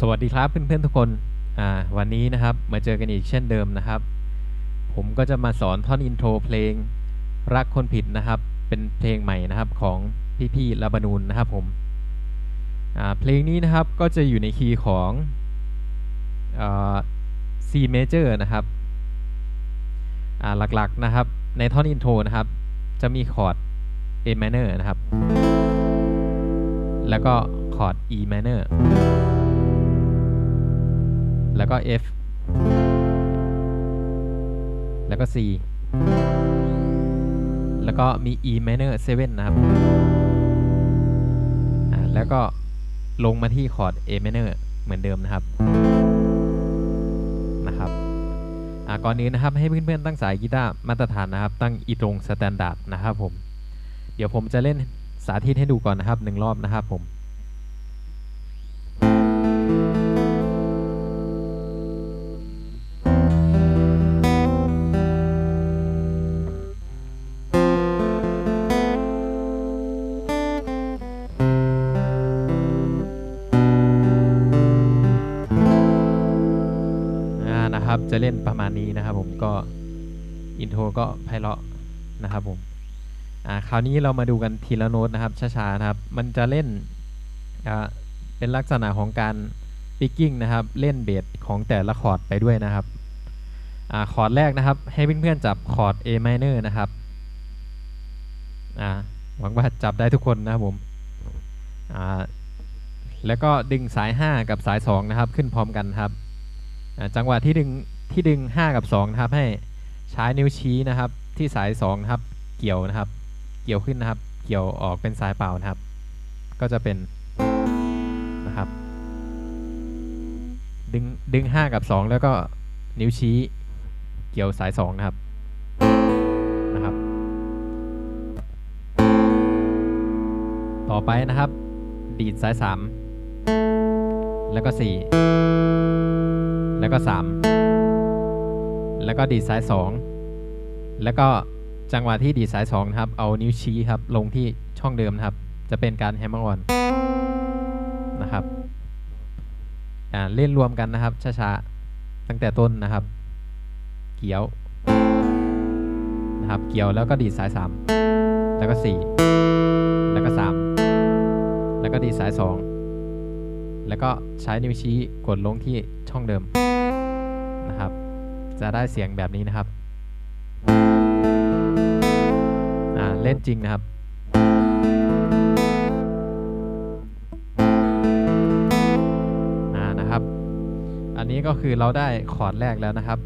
สวัสดีครับเพื่อนๆทุกคนวันนี้นะครับมาเจอกันอีกเช่นเดิมนะครับ ผมก็จะมาสอนท่อนอินโทรเพลงรักคนผิดนะครับ เป็นเพลงใหม่นะครับของพี่ๆลาบานูนนะครับผมเพลงนี้นะครับก็จะอยู่ในคีย์ของอ C major นะครับหลักๆนะครับในท่อนอินโทรนะครับ จะมีคอร์ด A minor นะครับ แล้วก็คอร์ด E minor แล้วก็ F แล้วก็ C แล้วก็มี E minor 7 นะครับอ่าแล้วก็ลงมาที่คอร์ด A minor เหมือนเดิมนะครับ นะครับอ่าก่อนนี้นะครับให้เพื่อนๆตั้งสายกีตาร์มาตรฐานนะครับ ตั้งอีตรงสแตนดาร์ดนะครับผม เดี๋ยวผมจะเล่นสาธิตให้ดูก่อนนะครับหนึ่งรอบนะครับผม จะเล่นประมาณนี้นะครับผมก็อินโทรก็ไพเราะนะครับผมอ่าคราวนี้เรามาดูกันทีละโน้ตนะครับช้าๆนะครับ มันจะเล่นอ่าเป็นลักษณะของการปิกกิ้งนะครับเล่นเบสของแต่ละคอร์ดไปด้วยนะครับอ่าคอร์ดแรกนะครับ ให้เพื่อนๆจับคอร์ด A minor นะครับอ่าหวังว่าจับได้ทุกคนนะครับผมอ่าแล้วก็ดึงสาย 5 กับสาย 2 นะครับ ขึ้นพร้อมกันครับ จังหวะที่ดึง ที่ดึง 5 กับ 2 นะครับ ให้ใช้นิ้วชี้นะครับ ที่สาย2นะครับ เกี่ยวนะครับ เกี่ยวขึ้นนะครับ เกี่ยวออกเป็นสายเปล่านะครับ ก็จะเป็นนะครับ ดึงดึง 5 กับ 2 แล้วก็นิ้วชี้เกี่ยวสาย 2 นะครับนะครับ ต่อไปนะครับ ดีดสาย 3 แล้วก็ 4 แล้วก็ 3 แล้วก็ดีดสาย 2 แล้วก็จังหวะที่ดีดสาย2นะครับ เอานิ้วชี้ครับ ลงที่ช่องเดิมนะครับ จะเป็นการแฮมเมอร์ออนนะครับอ่าเล่นรวมกันนะครับช้าๆตั้งแต่ต้นนะครับ เกี่ยวนะครับ เกี่ยวแล้วก็ดีดสาย 3 แล้วก็ 4 แล้วก็ 3 แล้วก็ดีดสาย 2 แล้วก็ใช้นิ้วชี้กดลงที่ช่องเดิมนะครับ จะได้เสียงแบบนี้นะครับอ่าเล่นจริงนะครับอ่านะครับ อันนี้ก็คือเราได้คอร์ดแรกแล้วนะครับ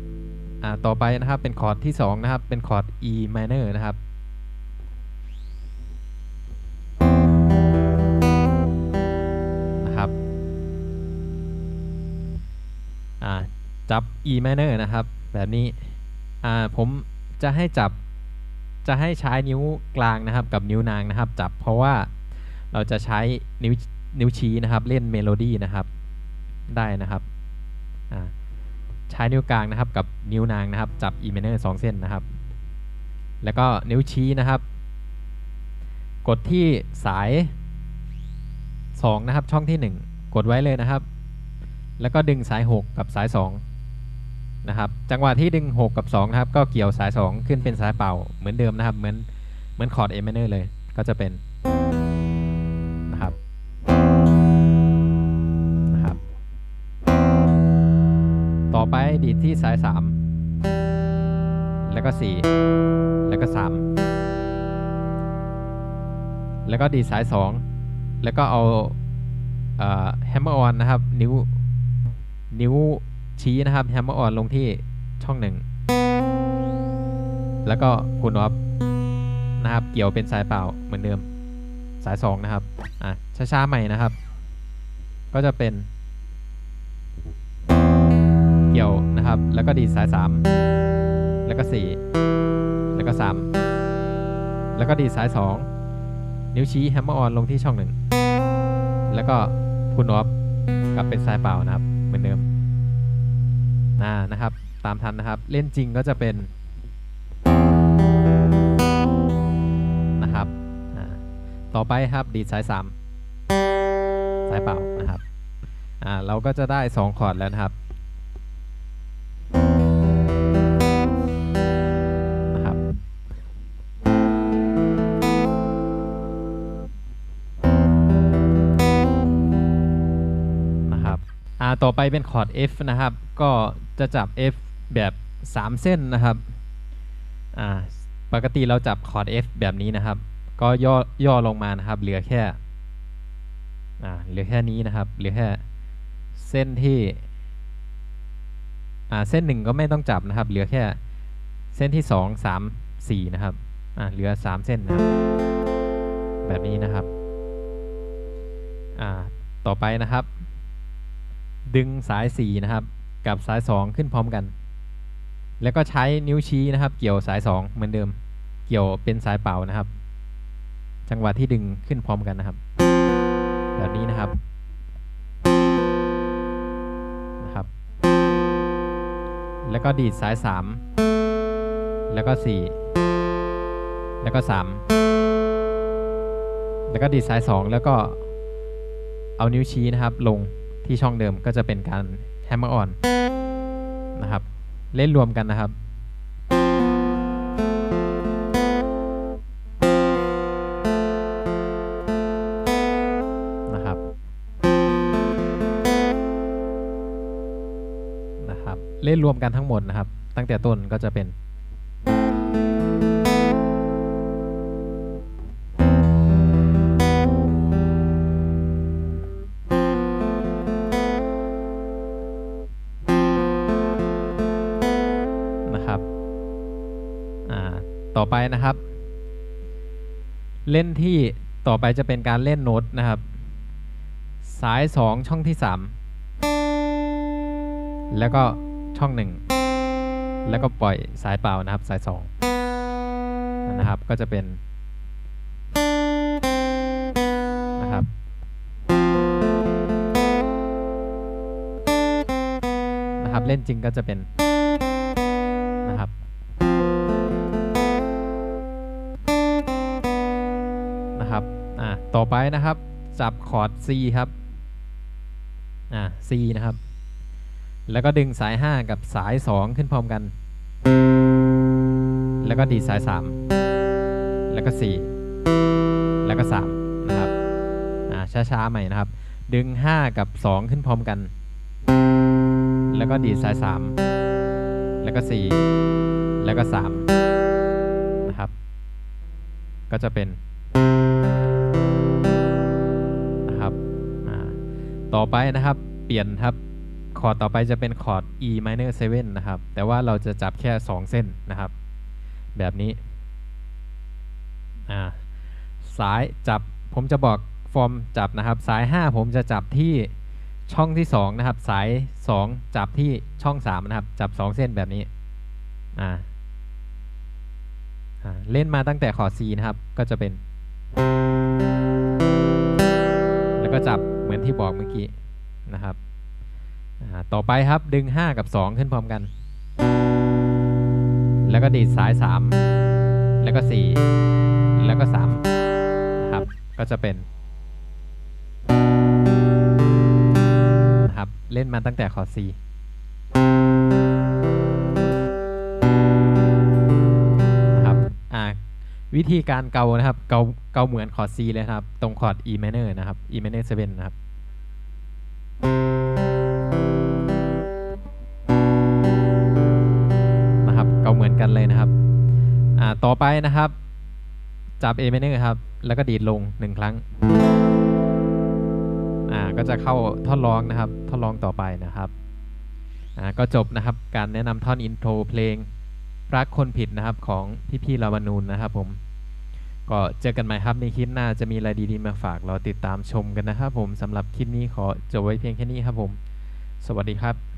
อ่าต่อไปนะครับเป็นคอร์ดที่ 2 นะครับ เป็นคอร์ด E minor นะครับนะครับอ่าจับ E minor นะครับ แบบนี้อ่าผมจะให้จับจะให้ใช้นิ้วกลางนะครับกับนิ้วนางนะครับจับเพราะว่าเราจะใช้นิ้วนิ้วชี้นะครับเล่นเมโลดี้นะครับได้นะครับอ่าใช้นิ้วกลางนะครับกับนิ้วนางนะครับจับ E minor สองเส้นนะครับ แล้วก็นิ้วชี้นะครับ กดที่สาย2นะครับช่องที่ 1 กดไว้เลยนะครับ แล้วก็ดึงสาย 6 กับสาย 2 นะครับจังหวะที่ดึง 6 กับ2นะครับก็เกี่ยวสาย 2 ขึ้นเป็นสายเป่าเหมือนเดิมนะครับเหมือนเหมือนคอร์ด A minor เลยก็จะเป็นนะครับนะครับ ต่อไปดีดที่สาย 3 แล้วก็ 4 แล้วก็ 3 แล้วก็ดีดสาย 2 แล้วก็เอาแฮมเมอร์ออนนะครับ นิ้วนิ้ว ชี้นะครับแฮมเมอร์ออนลงที่ช่องหนึ่งแล้วก็คูณออฟนะครับ เกี่ยวเป็นสายเปล่าเหมือนเดิมสาย 2 นะครับ อะ ช้าๆใหม่นะครับ ก็จะเป็น เกี่ยวนะครับ แล้วก็ดีดสาย 3 แล้วก็ 4 แล้วก็ 3 แล้วก็ดีดสาย 2 นิ้วชี้แฮมเมอร์ออนลงที่ช่องหนึ่งแล้วก็พุนออฟกลับเป็นสายเปล่านะครับ เหมือนเดิม อ่านะครับ ตามทันนะครับ เล่นจริงก็จะเป็นนะครับอ่าต่อไปครับดีดสาย3สายเปล่านะครับอ่าเราก็จะได้สองคอร์ดแล้วนะครับนะครับนะครับอ่าต่อไปเป็นคอร์ด F นะครับ ก็ จะจับ F แบบ 3 เส้นนะครับอ่าปกติเราจับคอร์ด F แบบนี้นะครับ ก็ย่อย่อลงมานะครับ เหลือแค่อ่าเหลือแค่นี้นะครับ เหลือแค่เส้นที่อ่าเส้นหนึ่งก็ไม่ต้องจับนะครับ เหลือแค่เส้นที่ 2 3 4 นะครับอ่าเหลือ 3 เส้นนะครับ แบบนี้นะครับอ่าต่อไปนะครับ ดึงสาย 4 นะครับ กับสาย 2 ขึ้นพร้อมกัน แล้วก็ใช้นิ้วชี้นะครับ เกี่ยวสาย 2 เหมือนเดิม เกี่ยวเป็นสายเป่านะครับ จังหวะที่ดึงขึ้นพร้อมกันนะครับ แบบนี้นะครับนะครับ แล้วก็ดีดสาย 3 แล้วก็ 4 แล้วก็ 3 แล้วก็ดีดสาย 2 แล้วก็เอานิ้วชี้นะครับ ลงที่ช่องเดิมก็จะเป็นการ แฮมเมอร์ออนนะครับ เล่นรวมกันนะครับ นะครับ นะครับ เล่นรวมกันทั้งหมดนะครับ ตั้งแต่ต้นก็จะเป็น ต่อไปนะครับ เล่นที่ต่อไปจะเป็นการเล่นโน้ตนะครับ สาย 2 ช่องที่ 3 แล้วก็ช่อง 1 แล้วก็ปล่อยสายเปล่านะครับสาย 2 นะครับก็จะเป็นนะครับนะครับเล่นจริงก็จะเป็นนะครับ นะครับอ่าต่อไปนะครับ จับคอร์ด C ครับอ่า C นะครับ แล้วก็ดึงสาย 5 กับสาย 2 ขึ้นพร้อมกัน แล้วก็ดีสาย 3 แล้วก็ 4 แล้วก็ 3 นะครับอ่าช้าๆใหม่นะครับ ดึง 5 กับ 2 ขึ้นพร้อมกัน แล้วก็ดีสาย 3 แล้วก็ 4 แล้วก็ 3 นะครับ ก็จะเป็น ต่อไปนะครับ เปลี่ยนครับคอร์ดต่อไปจะเป็นคอร์ด E minor 7นะครับ แต่ว่าเราจะจับแค่ 2 เส้นนะครับ แบบนี้อ่าสายจับผมจะบอกฟอร์มจับนะครับ สาย 5 ผมจะจับที่ช่องที่ 2 นะครับ สาย 2 จับที่ช่อง 3 นะครับ จับ 2 เส้นแบบนี้อ่าเล่นมาตั้งแต่คอร์ด C นะครับ ก็จะเป็น แล้วก็จับ อนที่บอกเมื่อกี้นะครับ ต่อไปครับดึง 5 กับ 2 ขึ้นพร้อมกัน แล้วก็ดีดสาย 3 แล้วก็ 4 แล้วก็3ครับ ก็จะเป็นนะครับเล่นมาตั้งแต่คอร์ด C นะครับอ่าวิธีการเกานะครับ เกาเกาเหมือนคอร์ด C เลยครับ ตรงคอร์ด E minor นะครับ E minor 7นะครับ กันเลยนะครับอ่าต่อไปนะครับ จับ A minor ครับ แล้วก็ดีดลงหนึ่งครั้งอ่าก็จะเข้าท่อนร้องนะครับ ท่อนร้องต่อไปนะครับอ่าก็จบนะครับการแนะนำท่อนอินโทรเพลงรักคนผิดนะครับของพี่ๆลาวานูนนะครับผมก็เจอกันใหม่ครับในคลิปหน้าจะมีอะไรดีๆมาฝากรอติดตามชมกันนะครับผมสำหรับคลิปนี้ขอจบไว้เพียงแค่นี้ครับผม สวัสดีครับ